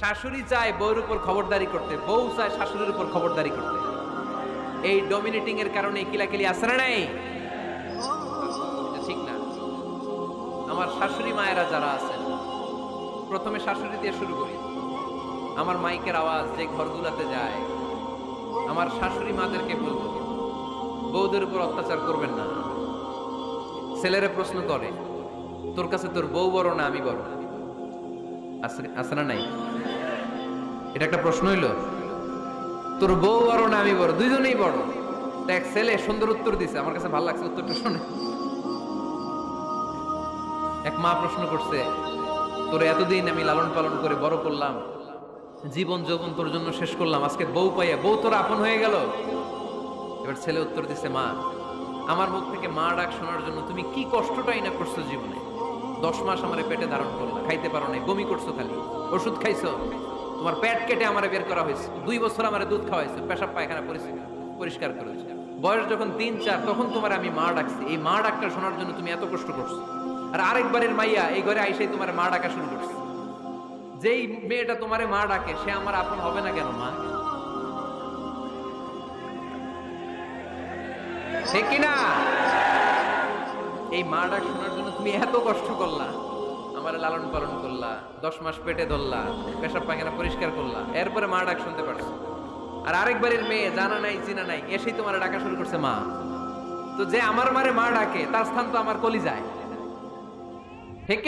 শাশুড়ি চায় বউর উপর খবরদারি করতে, বউ চায় শাশুড়ির উপর খবরদারি করতে। এই ডমিনেটিং এর কারণে কিলাকিলি আসে না নাই? ঠিক না। আমার শাশুড়ি মায়েরা যারা আছেন, প্রথমে শাশুড়ি দিয়ে শুরু করি। আমার মাইকের আওয়াজ যে ঘরগুলাতে যায়, আমার শাশুড়ি মাদেরকে বলব, বউদের উপর অত্যাচার করবেন না। ছেলেরা প্রশ্ন করে, তোর কাছে তোর বউ বড় না আমি বড়? আছে না নাই? এটা একটা প্রশ্ন হইল, তোর বউ বড় না আমি বড়, দুইজনেই বড়। দেখ ছেলে সুন্দর উত্তর দিছে, আমার কাছে ভালো লাগছে উত্তরটা শুনে। এক মা প্রশ্ন করছে, তোর এতদিন আমি লালন পালন করে বড় করলাম, জীবন যৌবন তোর জন্য শেষ করলাম, আজকে বউ পাইয়া, বউ তোর আপন হয়ে গেল? এবার ছেলে উত্তর দিছে, মা, আমার মুখ থেকে মা ডাক শোনার জন্য তুমি কি কষ্টটাই না করছ জীবনে? দশ মাস আমার পেটে ধারণ করলা, খাইতে পারো নাই, বমি করছ খালি, ওষুধ খাইছো তোমার পেট কেটে আমারে বের করা হয়েছে। দুই বছর আমার দুধ খাওয়াইছো, পেশাব পায়খানা পরিষ্কার পরিষ্কার করেছে। বয়স যখন তিন, চার, তখন তোমার আমি মা ডাকছি। এই মা ডাকটা শোনার জন্য তুমি এত কষ্ট করছ। আর আরেকবারের মাইয়া এই ঘরে আইসাই তোমার মা ডাকা শুরু করছে। যেই মেয়েটা তোমারে মা ডাকে, সে আমার আপন হবে না কেন, মা? ঠিক কিনা? এই মা ডাক শোনার জন্য তুমি এত কষ্ট করলা। আমার লালন পালন করলা, দশ মাস পেটে ধরলা, পেশাব পায়খানা পরিষ্কার করলা, এরপরে মা ডাক শুনতে পারছ। আর আরেক বাড়ির মেয়ে জানা নাই, চিনা নাই, এসেই তোমার ডাকা শুরু করছে মা। তো যে আমার মারে মা ডাকে, তার স্থান তো আমার কলি যায় ঠিক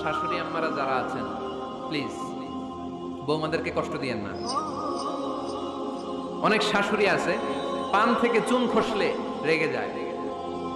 শাশুড়ি আম্মারা যারা আছেন প্লিজ বৌমাদেরকে কষ্ট দিয়েন না। অনেক শাশুড়ি আছে, পান থেকে চুন খসলে রেগে যায়।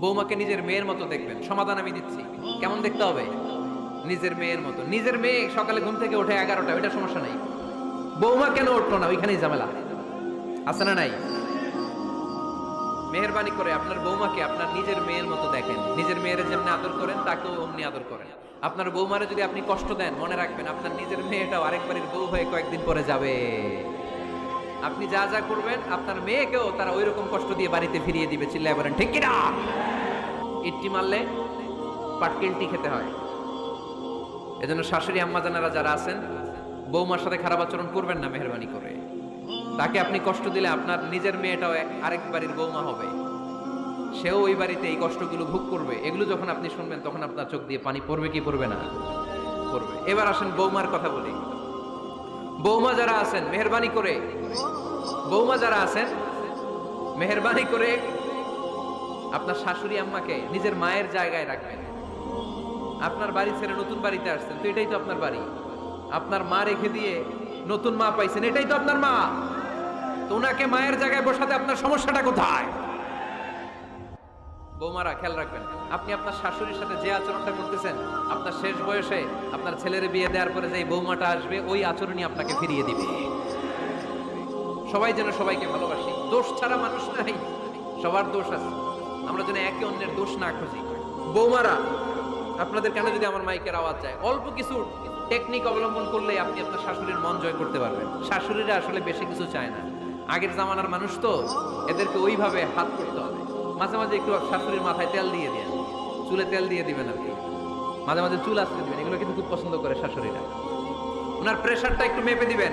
বৌমাকে নিজের মেয়ের মতো দেখবেন। সমাধান আমি দিচ্ছি। কেমন দেখতে হবে? নিজের মেয়ের মতো। নিজের মেয়ে সকালে ঘুম থেকে ওঠে এগারোটা, ওইটা সমস্যা নাই। বৌমা কেন উঠল না? ওইখানেই ঝামেলা। আছে না নাই? মেহরবানি করে আপনার বৌমাকে আপনার নিজের মেয়ের মতো দেখেন। নিজের মেয়ের যেমনি আদর করেন, তাকেও অমনি আদর করেন। আপনার বৌমারে যদি আপনি কষ্ট দেন, মনে রাখবেন আপনার নিজের মেয়েটাও আরেকবারের বউ হয়ে কয়েকদিন পরে যাবে। আপনি যা যা করবেন, আপনার মেয়েকেও তারা ওই রকম কষ্ট দিয়ে বাড়িতে ফিরিয়ে দিবে, চিল্লায় বলেন, ঠিক কিনা? ইটটি মারলে পাটকিলটি খেতে হয়। এজন্য শাশুড়ি আম্মা জানারা যারা আছেন, বৌমার সাথে খারাপ আচরণ করবেন না মেহরবানি করে। তাকে আপনি কষ্ট দিলে আপনার নিজের মেয়েটাও আরেক বাড়ির বৌমা হবে। সেও ওই বাড়িতে এই কষ্টগুলো ভোগ করবে। এগুলো যখন আপনি শুনবেন, তখন আপনার চোখ দিয়ে পানি পড়বে কি পড়বে না? পড়বে। এবার আসেন বৌমার কথা বলি। বৌমা যারা আছেন, মেহরবানি করে বৌমা যারা আছেন, মেহরবানি করে আপনার শাশুড়ি আম্মাকে নিজের মায়ের জায়গায় রাখবেন। আপনার বাড়ি ছেড়ে নতুন বাড়িতে আসছেন, তো এটাই তো আপনার বাড়ি। আপনার মা রেখে দিয়ে নতুন মা পাইছেন, এটাই তো আপনার মা। তো ওনাকে মায়ের জায়গায় বসাতে আপনার সমস্যাটা কোথায়? বৌমারা, খেয়াল রাখবেন, আপনি আপনার শাশুড়ির সাথে যে আচরণটা করতেছেন, আপনার শেষ বয়সে আপনার ছেলের বিয়ে দেওয়ার পরে যে বৌমাটা আসবে, ওই আচরণই আপনাকে ফিরিয়ে দিবে। সবাই যেন সবাইকে ভালোবাসি। দোষ ছাড়া মানুষ নাই। সবার দোষ আছে। আমরা যেন একে অন্যের দোষ না খুঁজি। বৌমারা, আপনাদের কেন যদি আমার মাইকের আওয়াজ যায়? অল্প কিছু টেকনিক অবলম্বন করলে আপনি আপনার শাশুড়ির মন জয় করতে পারবেন। শাশুড়িরা আসলে বেশি কিছু চায় না। আগের জামানার মানুষ তো এদেরকে ওইভাবে হাত করতে হবে। মাঝে মাঝে একটু শাশুড়ির মাথায় তেল দিয়ে দেন। চুলে তেল দিয়ে দিবেন কি। মাঝে মাঝে চুল আসতে দিবেন। এগুলো কিন্তু খুব পছন্দ করে শাশুড়িরা। ওনার প্রেশারটা একটু মেপে দিবেন।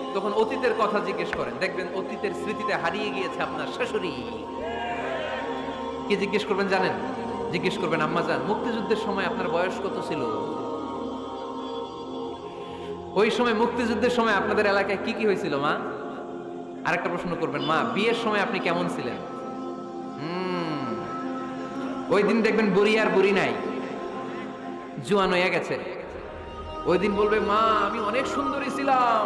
তখন অতীতের কথা জিজ্ঞেস করেন, দেখবেন অতীতের স্মৃতিতে হারিয়ে গিয়েছে আপনার শাশুড়ি। কি জিজ্ঞেস করবেন জানেন? জিজ্ঞেস করবেন, আম্মা যান মুক্তিযুদ্ধের সময় আপনার বয়স কত ছিল? ওই সময় মুক্তিযুদ্ধের সময় আপনাদের এলাকায় কি কি হয়েছিল, মা? আরেকটা প্রশ্ন করবেন, মা, বিয়ের সময় আপনি কেমন ছিলেন? ওই দিন দেখবেন বুড়ি আর বুড়ি নাই। জুয়ান হয়ে গেছে। ওই দিন বলবে, মা, আমি অনেক সুন্দরী ছিলাম।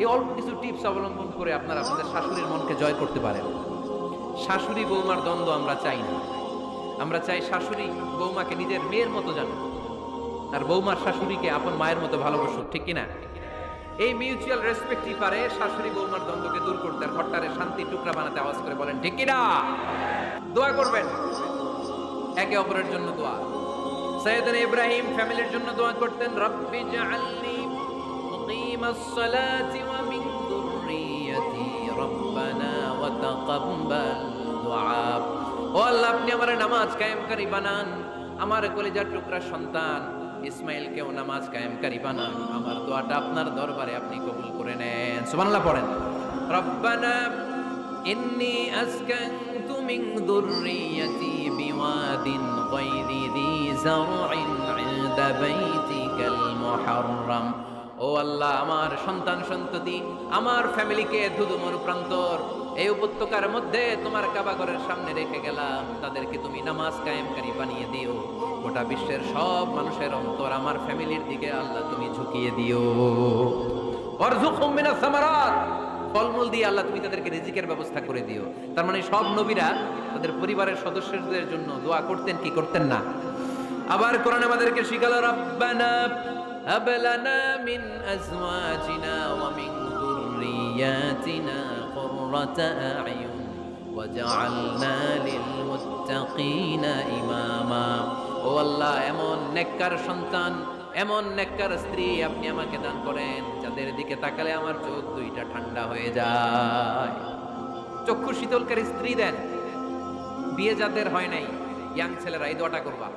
এই অল্প কিছু টিপস অবলম্বন করে আপনারা আপনাদের শাশুড়ির মনকে জয় করতে পারেন। শাশুড়ি বৌমার দ্বন্দ্ব আমরা চাই না। আমরা চাই শাশুড়ি বৌমাকে নিজের মেয়ের মতো জানো আর বৌমার শাশুড়িকে আপন মায়ের মতো ভালোবাসুক, ঠিক কিনা? এই মিউচুয়াল রেসপেক্টই পারে? শাশুড়ি বৌমার দ্বন্দ্বকে দূর করতে আর ঘরটারে শান্তি টুকরা বানাতে আওয়াজ করে বলেন, ঠিক কিনা? দোয়া করবেন। একে অপরের জন্য দোয়া। সৈয়দনা ইব্রাহিম ফ্যামিলির জন্য দোয়া করতেন, রব্বি জাআলনি মুকিমাস সালাতি ওয়া মিন যুররিয়াতি রব্বানা ওয়া তাকাব্বাল দুআ ও আল্লাহ আপনি আমার নামাজ কায়েমকারী বানান আমার কলিজার টুকরা সন্তান ইসমাইলকেও নামাজ কায়েমকারী বানান আমার দোয়াটা আপনার দরবারে আপনি কবুল করে নেন সুবহানাল্লাহ পড়েন রব্বানা إني أسكنت من ذريتي بواد غير ذي زرع عند بيتك المحرم ও আল্লাহ, আমার সন্তান সন্ততি, আমার ফ্যামিলিকে ধুধু প্রান্তর এই উপত্যকার মধ্যে তোমার কাবাগরের সামনে রেখে গেলাম। তাদেরকে তুমি নামাজ কায়েমকারী বানিয়ে দিও। গোটা বিশ্বের সব মানুষের অন্তর আমার ফ্যামিলির দিকে আল্লাহ তুমি ঝুঁকিয়ে দিও। অরজুকুম সামারাত। ফলমূল দিয়ে আল্লাহ তুমি তাদেরকে রিজিকের ব্যবস্থা করে দিও। তার মানে সব নবীরা তাদের পরিবারের সদস্যদের জন্য দোয়া করতেন, কি করতেন না? আবার কোরআন আমাদেরকে শিখালো, রাব্বানা মিন আজওয়াজিনা ওয়া মিন যুররিয়াতিনা কুররাতা আ'য়ুন ওয়াজআলনা লিল মুত্তাকিনা ইমামা ও আল্লাহ, এমন নেককার সন্তান, এমন নেককার স্ত্রী আপনি আমাকে দান করেন যাদের দিকে তাকালে আমার চোখ দুইটা ঠান্ডা হয়ে যায়। চক্ষু শীতলকারী স্ত্রী দেন, বিয়ে যাদের হয় নাই, ইয়াং ছেলেরা এই দোয়াটা করবা।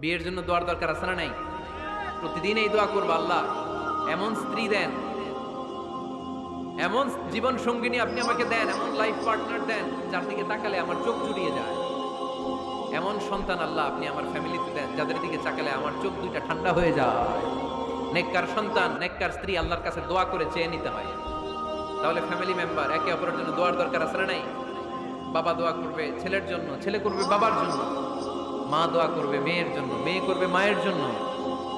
বিয়ের জন্য দোয়ার দরকার আছে না নাই? প্রতিদিন এই দোয়া করবা আল্লাহ। এমন স্ত্রী দেন। এমন জীবন সঙ্গিনী আপনি আমাকে দেন, এমন লাইফ পার্টনার দেন, যার দিকে তাকালে আমার চোখ জুড়িয়ে যায়। এমন সন্তান আল্লাহ আপনি আমার ফ্যামিলিতে দেন, যাদের দিকে তাকালে আমার চোখ দুইটা ঠান্ডা হয়ে যায়। নেককার সন্তান, নেককার স্ত্রী আল্লাহর কাছে দোয়া করে চেয়ে নিতে হয়। তাহলে ফ্যামিলি মেম্বার একে অপরের জন্য দোয়ার দরকার না নাই? বাবা দোয়া করবে ছেলের জন্য, ছেলে করবে বাবার জন্য। মা দোয়া করবে মেয়ের জন্য, মেয়ে করবে মায়ের জন্য।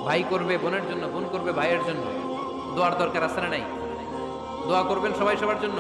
ভাই করবে বোনের জন্য, বোন করবে ভাইয়ের জন্য। দোয়ার দরকার আছে না নাই? দোয়া করবেন সবাই সবার জন্য?